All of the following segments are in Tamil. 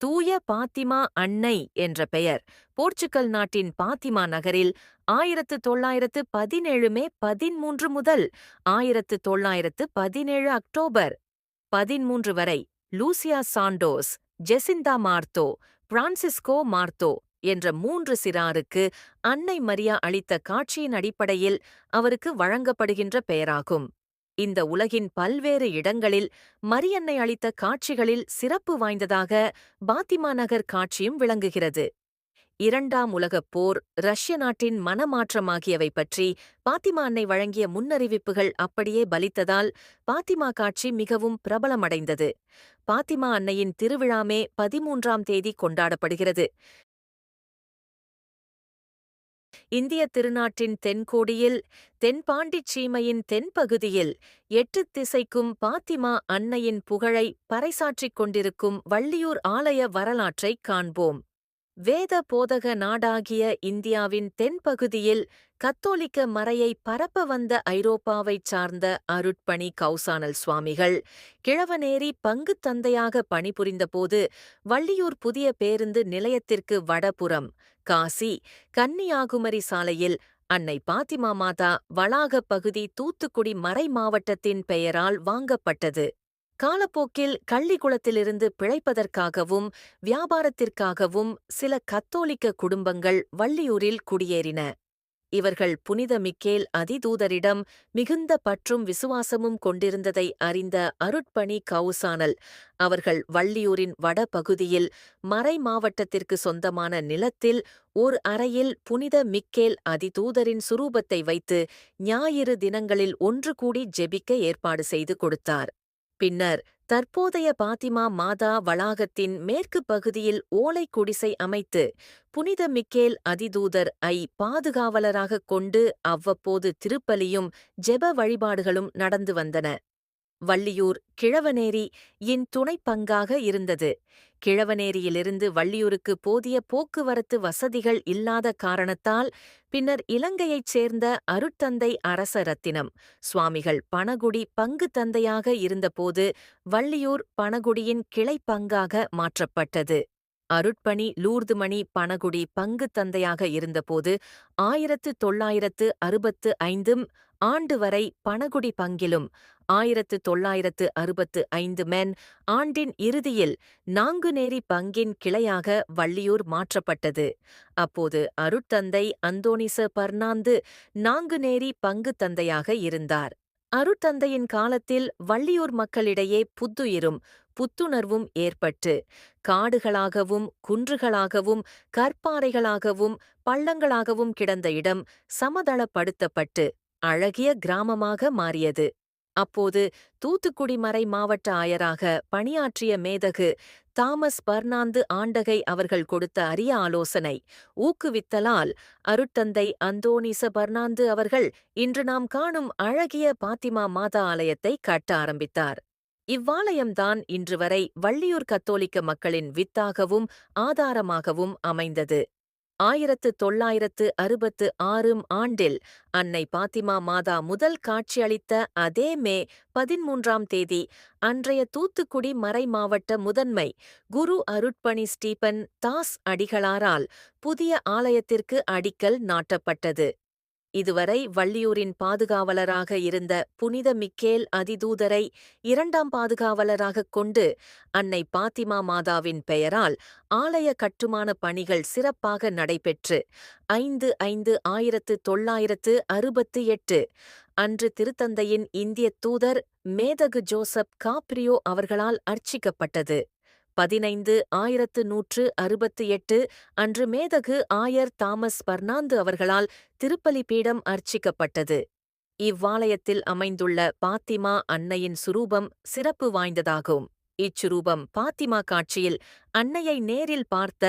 தூய பாத்திமா அன்னை என்ற பெயர். போர்ச்சுகல் நாட்டின் பாத்திமா நகரில் ஆயிரத்து தொள்ளாயிரத்து பதினேழு மே பதிமூன்று முதல் ஆயிரத்து தொள்ளாயிரத்து பதினேழு அக்டோபர் பதிமூன்று வரை Lucia Santos Jacinta Marto Francisco Marto என்ற மூன்று சிறாருக்கு அன்னை மரியா அளித்த காட்சியின் அடிப்படையில் அவருக்கு வழங்கப்படுகின்ற பெயராகும். இந்த உலகின் பல்வேறு இடங்களில் மரியன்னை அளித்த காட்சிகளில் சிறப்பு வாய்ந்ததாக பாத்திமா நகர் காட்சியும் விளங்குகிறது. இரண்டாம் உலகப் போர் ரஷ்ய நாட்டின் மனமாற்றம் ஆகியவை பற்றி பாத்திமா அன்னை வழங்கிய முன்னறிவிப்புகள் அப்படியே பலித்ததால் பாத்திமா காட்சி மிகவும் பிரபலமடைந்தது. பாத்திமா அன்னையின் திருவிழாமே பதிமூன்றாம் தேதி கொண்டாடப்படுகிறது. இந்திய திருநாட்டின் தென்கோடியில் தென்பாண்டிச் சீமையின் தென்பகுதியில் எட்டு திசைக்கும் பாத்திமா அன்னையின் புகழை பறைசாற்றிக் கொண்டிருக்கும் வள்ளியூர் ஆலய வரலாற்றைக் காண்போம். வேத போதக நாடாகிய இந்தியாவின் தென்பகுதியில் கத்தோலிக்க மறையை பரப்ப வந்த ஐரோப்பாவைச் சார்ந்த அருட்பணி கௌசானல் சுவாமிகள் கிழவனேரி பங்குத் தந்தையாக பணிபுரிந்தபோது வள்ளியூர் புதிய பேருந்து நிலையத்திற்கு வடபுறம் காசி கன்னியாகுமரி சாலையில் அன்னை பாத்திமா மாதா வளாகப் பகுதி தூத்துக்குடி மறை மாவட்டத்தின் பெயரால் வாங்கப்பட்டது. காலப்போக்கில் கள்ளிக்குளத்திலிருந்து பிழைப்பதற்காகவும் வியாபாரத்திற்காகவும் சில கத்தோலிக்க குடும்பங்கள் வள்ளியூரில் குடியேறின. இவர்கள் புனித மிக்கேல் அதிதூதரிடம் மிகுந்த பற்றும் விசுவாசமும் கொண்டிருந்ததை அறிந்த அருட்பணி கவுசானல் அவர்கள் வள்ளியூரின் வடபகுதியில் மறை மாவட்டத்திற்கு சொந்தமான நிலத்தில் ஓர் அறையில் புனித மிக்கேல் அதிதூதரின் சுரூபத்தை வைத்து ஞாயிறு தினங்களில் ஒன்று கூடி ஜெபிக்க ஏற்பாடு செய்து கொடுத்தார். பின்னர் தற்போதைய பாத்திமா மாதா வளாகத்தின் மேற்கு பகுதியில் ஓலை குடிசை அமைத்து புனித மிக்கேல் அதிதூதர் ஐ பாதுகாவலராகக் கொண்டு அவ்வப்போது திருப்பலியும் ஜெப வழிபாடுகளும் நடந்து வந்தன. வள்ளியூர் கிழவனேரி இன் துணைப்பங்காக இருந்தது. கிழவனேரியிலிருந்து வள்ளியூருக்கு போதிய போக்குவரத்து வசதிகள் இல்லாத காரணத்தால் பின்னர் இலங்கையைச் சேர்ந்த அருட்தந்தை அரச ரத்தினம் சுவாமிகள் பணகுடி பங்கு தந்தையாக இருந்தபோது வள்ளியூர் பணகுடியின் கிளைப்பங்காக மாற்றப்பட்டது. அருட்பணி லூர்துமணி பணகுடி பங்கு தந்தையாக இருந்தபோது ஆயிரத்து தொள்ளாயிரத்து அறுபத்து ஐந்தும் ஆண்டு வரை பணகுடி பங்கிலும் ஆயிரத்து தொள்ளாயிரத்து அறுபத்து ஐந்து மென் ஆண்டின் இறுதியில் நாங்குநேரி பங்கின் கிளையாக வள்ளியூர் மாற்றப்பட்டது. அப்போது அருட்தந்தை அந்தோனிச பர்னாந்து நாங்குநேரி பங்கு தந்தையாக இருந்தார். அருட்தந்தையின் காலத்தில் வள்ளியூர் மக்களிடையே புத்துயிரும் புத்துணர்வும் ஏற்பட்டு காடுகளாகவும் குன்றுகளாகவும் கற்பாறைகளாகவும் பள்ளங்களாகவும் கிடந்த இடம் சமதளப்படுத்தப்பட்டு அழகிய கிராமமாக மாறியது. அப்போது தூத்துக்குடி மறை மாவட்ட ஆயராக பணியாற்றிய மேதகு தாமஸ் பர்னாந்து ஆண்டகை அவர்கள் கொடுத்த அரிய ஆலோசனை. ஊக்குவித்தலால் அருட்தந்தை அந்தோனிச பர்னாந்து அவர்கள் இன்று நாம் காணும் அழகிய பாத்திமா மாதா ஆலயத்தை கட்ட ஆரம்பித்தார். இவ்வாலயம்தான் இன்று வரை வள்ளியூர் கத்தோலிக்க மக்களின் வித்தாகவும் ஆதாரமாகவும் அமைந்தது. ஆயிரத்து தொள்ளாயிரத்து அறுபத்து ஆறும் ஆண்டில் அன்னை பாத்திமா மாதா முதல் காட்சியளித்த அதே மே பதிமூன்றாம் தேதி அன்றைய தூத்துக்குடி மறை மாவட்ட முதன்மை குரு அருட்பணி ஸ்டீபன் தாஸ் அடிகளாரால் புதிய ஆலயத்திற்கு அடிக்கல் நாட்டப்பட்டது. இதுவரை வள்ளியூரின் பாதுகாவலராக இருந்த புனித மிக்கேல் அதிதூதரை இரண்டாம் பாதுகாவலராகக் கொண்டு அன்னை பாத்திமா மாதாவின் பெயரால் ஆலய கட்டுமான பணிகள் சிறப்பாக நடைபெற்று ஐந்து ஐந்து ஆயிரத்து தொள்ளாயிரத்து அறுபத்து எட்டு அன்று திருத்தந்தையின் இந்திய தூதர் மேதகு ஜோசப் காப்ரியோ அவர்களால் அர்ச்சிக்கப்பட்டது. பதினைந்து ஆயிரத்து நூற்று அறுபத்து எட்டு அன்று மேதகு ஆயர் தாமஸ் பர்னாந்து அவர்களால் திருப்பலி பீடம் அர்ச்சிக்கப்பட்டது. இவ்வாலயத்தில் அமைந்துள்ள பாத்திமா அன்னையின் சுரூபம் சிறப்பு வாய்ந்ததாகும். இச்சுரூபம் பாத்திமா காட்சியில் அன்னையை நேரில் பார்த்த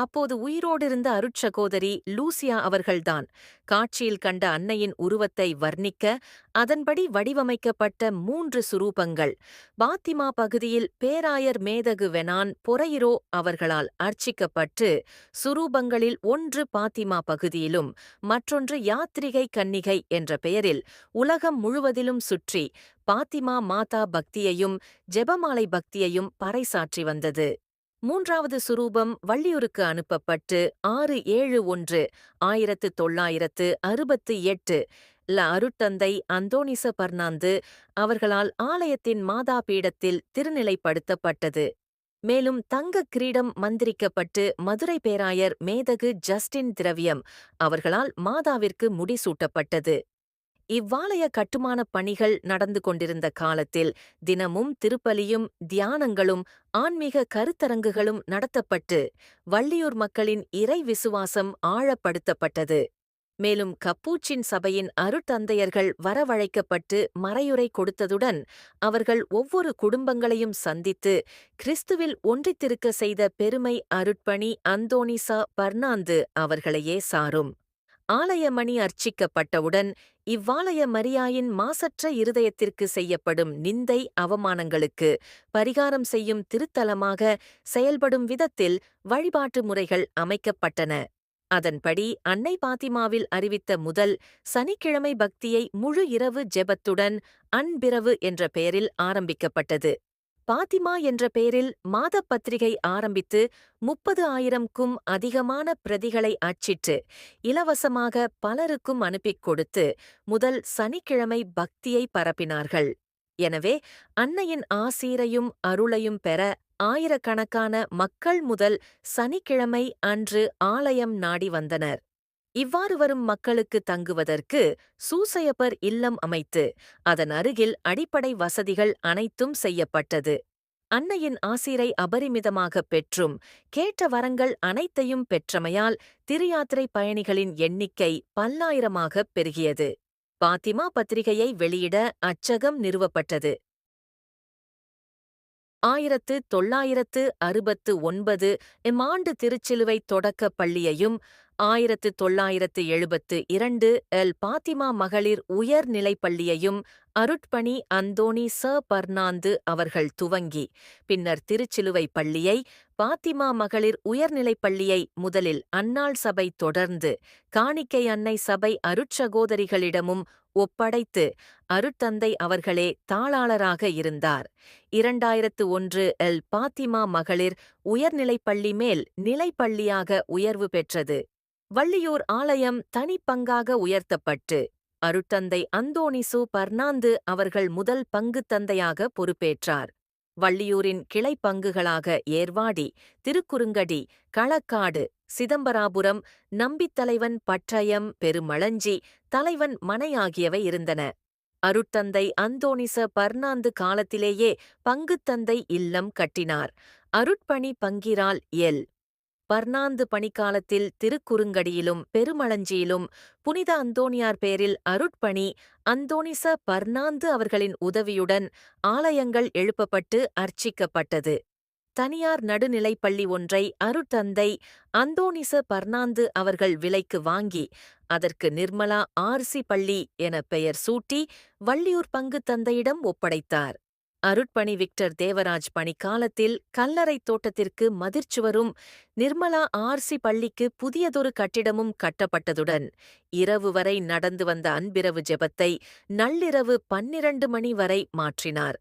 அப்போது உயிரோடிருந்த அருட்சகோதரி லூசியா அவர்கள்தான். காட்சியில் கண்ட அன்னையின் உருவத்தை வர்ணிக்க அதன்படி வடிவமைக்கப்பட்ட மூன்று சுரூபங்கள். பாத்திமா பகுதியில் பேராயர் மேதகு வெனான் பொறையிரோ அவர்களால் அர்ச்சிக்கப்பட்டு சுரூபங்களில் ஒன்று பாத்திமா பகுதியிலும் மற்றொன்று யாத்திரிகை கன்னிகை என்ற பெயரில் உலகம் முழுவதிலும் சுற்றி பாத்திமா மாதா பக்தியையும் ஜெபமாலை பக்தியையும் பறைசாற்றி வந்தது. மூன்றாவது சுரூபம் வள்ளியூருக்கு அனுப்பப்பட்டு ஆறு ஏழு ஒன்று ஆயிரத்து தொள்ளாயிரத்து அறுபத்து எட்டு. ல அருட்தந்தை அந்தோனிச பர்னாந்து அவர்களால் ஆலயத்தின் மாதா பீடத்தில் திருநிலைப்படுத்தப்பட்டது. மேலும் தங்க கிரீடம் மந்திரிக்கப்பட்டு மதுரை பேராயர் மேதகு ஜஸ்டின் திரவியம் அவர்களால் மாதாவிற்கு முடிசூட்டப்பட்டது. இவ்வாலய கட்டுமானப் பணிகள் நடந்து கொண்டிருந்த காலத்தில் தினமும் திருப்பலியும் தியானங்களும் ஆன்மீக கருத்தரங்குகளும் நடத்தப்பட்டு வள்ளியூர் மக்களின் இறை விசுவாசம் ஆழப்படுத்தப்பட்டது. மேலும் கப்பூச்சின் சபையின் அருட்தந்தையர்கள் வரவழைக்கப்பட்டு மறையுரை கொடுத்ததுடன் அவர்கள் ஒவ்வொரு குடும்பங்களையும் சந்தித்து கிறிஸ்துவில் ஒன்றித்திருக்க செய்த பெருமை அருட்பணி அந்தோனிசா பர்னாந்து அவர்களையே சாரும். ஆலயமணி அர்ச்சிக்கப்பட்டவுடன் இவ்வாலய மரியாயின் மாசற்ற இருதயத்திற்கு செய்யப்படும் நிந்தை அவமானங்களுக்கு பரிகாரம் செய்யும் திருத்தலமாக செயல்படும் விதத்தில் வழிபாட்டு முறைகள் அமைக்கப்பட்டன. அதன்படி அன்னை பாத்திமாவில் அறிவித்த முதல் சனிக்கிழமை பக்தியை முழு இரவு ஜெபத்துடன் அன்பிரவு என்ற பெயரில் ஆரம்பிக்கப்பட்டது. பாத்திமா என்ற பெயரில் மாதப் பத்திரிகை ஆரம்பித்து முப்பது ஆயிரம்க்கும் அதிகமான பிரதிகளை அச்சிட்டு இலவசமாக பலருக்கும் அனுப்பிக் கொடுத்து முதல் சனிக்கிழமை பக்தியை பரப்பினார்கள். எனவே அன்னையின் ஆசீரையும் அருளையும் பெற ஆயிரக்கணக்கான மக்கள் முதல் சனிக்கிழமை அன்று ஆலயம் நாடி வந்தனர். இவ்வாறு வரும் மக்களுக்கு தங்குவதற்கு சூசையப்பர் இல்லம் அமைத்து அதன் அருகில் அடிப்படை வசதிகள் அனைத்தும் செய்யப்பட்டது. அன்னையின் ஆசிரை அபரிமிதமாகப் பெற்றும் கேட்ட வரங்கள் அனைத்தையும் பெற்றமையால் திருயாத்திரை பயணிகளின் எண்ணிக்கை பல்லாயிரமாகப் பெருகியது. பாத்திமா பத்திரிகையை வெளியிட அச்சகம் நிறுவப்பட்டது. ஆயிரத்து தொள்ளாயிரத்து அறுபத்து ஒன்பது இம்மாண்டு திருச்சிலுவை தொடக்கப் பள்ளியையும் ஆயிரத்து தொள்ளாயிரத்து எழுபத்து இரண்டு எல். பாத்திமா மகளிர் உயர்நிலைப் பள்ளியையும் அருட்பணி அந்தோணி ச. பர்னாந்து அவர்கள் துவங்கி. பின்னர் திருச்சிலுவை பள்ளியை பாத்திமா மகளிர் உயர்நிலைப் பள்ளியை முதலில் அன்னாள் சபை தொடர்ந்து காணிக்கை அன்னை சபை அருட்சகோதரிகளிடமும் ஒப்படைத்து அருட்தந்தை அவர்களே தாளாளராக இருந்தார். இரண்டாயிரத்து ஒன்று எல். பாத்திமா மகளிர் உயர்நிலைப்பள்ளி மேல் நிலைப்பள்ளியாக உயர்வு பெற்றது. வள்ளியூர் ஆலயம் தனிப்பங்காக உயர்த்தப்பட்டு அருட்தந்தை அந்தோணிசு பர்னாந்து அவர்கள் முதல் பங்கு தந்தையாக பொறுப்பேற்றார். வள்ளியூரின் கிளைப் பங்குகளாக ஏர்வாடி திருக்குறுங்கடி களக்காடு சிதம்பராபுரம் நம்பித்தலைவன் பட்டயம் பெருமளஞ்சி தலைவன் மனை ஆகியவை இருந்தன. அருட்தந்தை அந்தோணிச பர்னாந்து காலத்திலேயே பங்குத்தந்தை இல்லம் கட்டினார். அருட்பணி பங்கிரால் எல். பர்னாந்து பணிக்காலத்தில் திருக்குறுங்கடியிலும் பெருமளஞ்சியிலும் புனித அந்தோணியார் பேரில் அருட்பணி அந்தோனிச பர்னாந்து அவர்களின் உதவியுடன் ஆலயங்கள் எழுப்பப்பட்டு அர்ச்சிக்கப்பட்டது. தனியார் நடுநிலைப்பள்ளி ஒன்றை அருட்தந்தை அந்தோனிச பர்னாந்து அவர்கள் விலைக்கு வாங்கி அதற்கு நிர்மலா ஆர்சி பள்ளி என பெயர் சூட்டி வள்ளியூர் பங்கு தந்தையிடம் ஒப்படைத்தார். அருட்பணி விக்டர் தேவராஜ் பணிக்காலத்தில் கல்லறை தோட்டத்திற்கு மதிர்ச்சுவரும் நிர்மலா ஆர்சி பள்ளிக்கு புதியதொரு கட்டிடமும் கட்டப்பட்டதுடன் இரவு வரை நடந்து வந்த அன்பிரவு ஜெபத்தை நள்ளிரவு பன்னிரண்டு மணி வரை மாற்றினார்.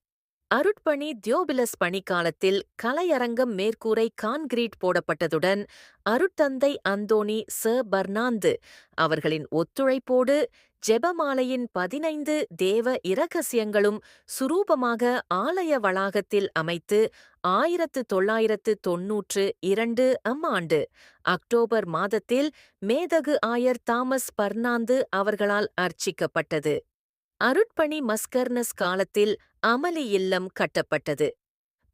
அருட்பணி தியோபிலஸ் பணிக்காலத்தில் கலையரங்கம் மேற்கூரை கான்கிரீட் போடப்பட்டதுடன் அருட்தந்தை அந்தோனி ச. பர்னாந்து அவர்களின் ஒத்துழைப்போடு ஜெபமாலையின் பதினைந்து தேவ இரகசியங்களும் சுரூபமாக ஆலய வளாகத்தில் அமைத்து ஆயிரத்து தொள்ளாயிரத்து தொன்னூற்று இரண்டு அம் ஆண்டு அக்டோபர் மாதத்தில் மேதகு ஆயர் தாமஸ் பர்னாந்து அவர்களால் அர்ச்சிக்கப்பட்டது. அருட்பணி மஸ்கர்னஸ் காலத்தில் அமளி இல்லம் கட்டப்பட்டது.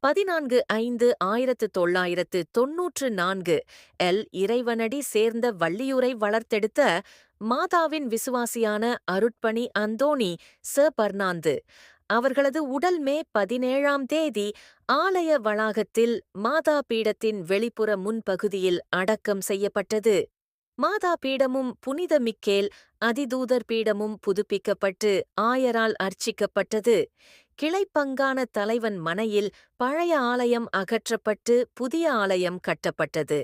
பதினான்கு ஐந்து ஆயிரத்து தொள்ளாயிரத்து தொன்னூற்று நான்கு எல். இறைவனடி சேர்ந்த வள்ளியூரை வளர்த்தெடுத்த மாதாவின் விசுவாசியான அருட்பணி அந்தோணி ச. பர்னாந்து அவர்களது உடல் மே பதினேழாம் தேதி ஆலய வளாகத்தில் மாதா பீடத்தின் வெளிப்புற முன்பகுதியில் அடக்கம் செய்யப்பட்டது. மாதா பீடமும் புனித மிக்கேல் அதிதூதர் பீடமும் புதுப்பிக்கப்பட்டு ஆயரால் அர்ச்சிக்கப்பட்டது. கிளைப்பங்கான தலைவன் மனையில் பழைய ஆலயம் அகற்றப்பட்டு புதிய ஆலயம் கட்டப்பட்டது.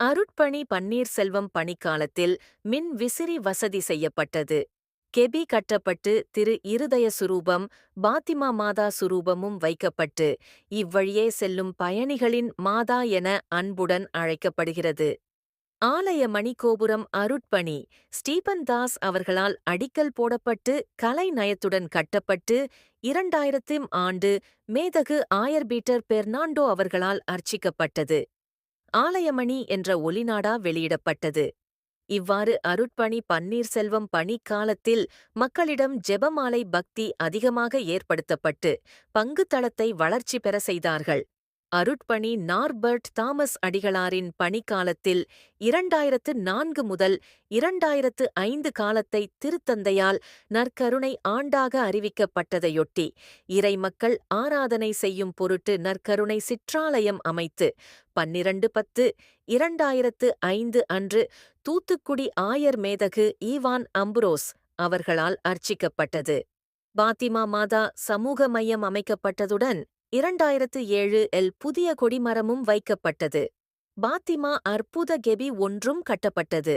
அருட்பணி பன்னீர்செல்வம் பணிக்காலத்தில் மின் விசிறி வசதி செய்யப்பட்டது. கெபி கட்டப்பட்டு திரு இருதய சுரூபம் பாத்திமா மாதா சுரூபமும் வைக்கப்பட்டு இவ்வழியே செல்லும் பயணிகளின் மாதா என அன்புடன் அழைக்கப்படுகிறது. ஆலய மணிக்கோபுரம் அருட்பணி. ஸ்டீபன் தாஸ் அவர்களால் அடிக்கல் போடப்பட்டு கலை நயத்துடன் கட்டப்பட்டு இரண்டாயிரத்தும் ஆண்டு மேதகு ஆயர் பீட்டர் பெர்னாண்டோ அவர்களால் அர்ச்சிக்கப்பட்டது. ஆலயமணி என்ற ஒலிநாடா வெளியிடப்பட்டது. இவ்வாறு அருட்பணி பன்னீர்செல்வம் பணி காலத்தில் மக்களிடம் ஜெபமாலை பக்தி அதிகமாக ஏற்படுத்தப்பட்டு பங்குத்தளத்தை வளர்ச்சி பெற செய்தார்கள். அருட்பணி நார்பர்ட் தாமஸ் அடிகளாரின் பணிக்காலத்தில் இரண்டாயிரத்து நான்கு முதல் இரண்டாயிரத்து ஐந்து காலத்தை திருத்தந்தையால் நற்கருணை ஆண்டாக அறிவிக்கப்பட்டதையொட்டி இறைமக்கள் ஆராதனை செய்யும் பொருட்டு நற்கருணை சிற்றாலயம் அமைத்து பன்னிரண்டு பத்து இரண்டாயிரத்து ஐந்து அன்று தூத்துக்குடி ஆயர் மேதகு ஈவான் அம்புரோஸ் அவர்களால் அர்ச்சிக்கப்பட்டது. பாத்திமா மாதா சமூக மையம் அமைக்கப்பட்டதுடன் இரண்டாயிரத்து ஏழு எல் புதிய கொடிமரமும் வைக்கப்பட்டது. பாத்திமா அற்புத கெபி ஒன்றும் கட்டப்பட்டது.